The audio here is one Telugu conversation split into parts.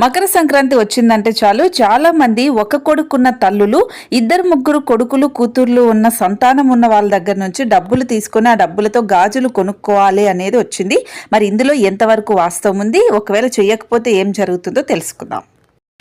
మకర సంక్రాంతి వచ్చిందంటే చాలు. చాలా మంది ఒక కొడుకున్న తల్లులు ఇద్దరు ముగ్గురు కొడుకులు కూతుర్లు ఉన్న సంతానం ఉన్న వాళ్ళ దగ్గర నుంచి డబ్బులు తీసుకొని ఆ డబ్బులతో గాజులు కొనుక్కోవాలి అనేది వచ్చింది. మరి ఇందులో ఎంతవరకు వాస్తవం ఉంది? ఒకవేళ చేయకపోతే ఏం జరుగుతుందో తెలుసుకుందాం.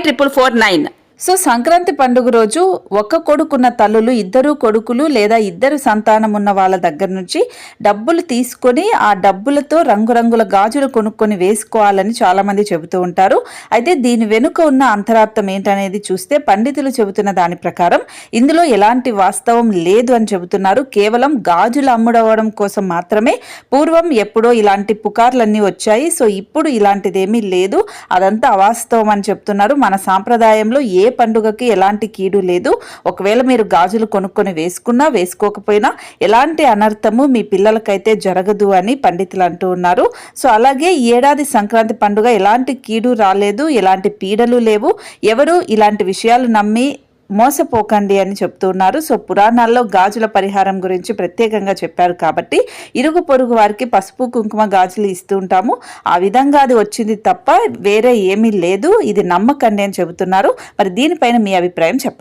triple four nine so Sankranti పండుగ రోజు ఒక్క కొడుకున్న తల్లులు ఇద్దరు కొడుకులు లేదా ఇద్దరు సంతానం ఉన్న వాళ్ళ దగ్గర నుంచి డబ్బులు తీసుకొని ఆ డబ్బులతో రంగురంగుల గాజులు కొనుక్కొని వేసుకోవాలని చాలామంది చెబుతూ ఉంటారు. అయితే దీని వెనుక ఉన్న అంతరార్థం ఏంటనేది చూస్తే పండితులు చెబుతున్న దాని ప్రకారం ఇందులో ఎలాంటి వాస్తవం లేదు అని చెబుతున్నారు. కేవలం గాజులు అమ్ముడవడం కోసం మాత్రమే పూర్వం ఎప్పుడో ఇలాంటి పుకార్లన్నీ వచ్చాయి. సో ఇప్పుడు ఇలాంటిదేమీ లేదు. అదంతా అవాస్తవం అని చెప్తున్నారు. మన సాంప్రదాయంలో ఏ పండుగకి ఎలాంటి కీడు లేదు. ఒకవేళ మీరు గాజులు కొనుక్కొని వేసుకున్నా వేసుకోకపోయినా ఎలాంటి అనర్థము మీ పిల్లలకైతే జరగదు అని పండితులు అంటూ ఉన్నారు. సో అలాగే ఈ ఏడాది సంక్రాంతి పండుగ ఎలాంటి కీడు రాలేదు ఎలాంటి పీడలు లేవు. ఎవరు ఇలాంటి విషయాలు నమ్మి మోసపోకండి అని చెప్తున్నారు. సో పురాణాల్లో గాజుల పరిహారం గురించి ప్రత్యేకంగా చెప్పారు కాబట్టి ఇరుగు పొరుగు వారికి పసుపు కుంకుమ గాజులు ఇస్తూ ఉంటాము. ఆ విధంగా అది వచ్చింది తప్ప వేరే ఏమీ లేదు. ఇది నమ్మకండి అని చెబుతున్నారు. మరి దీనిపైన మీ అభిప్రాయం చెప్పండి.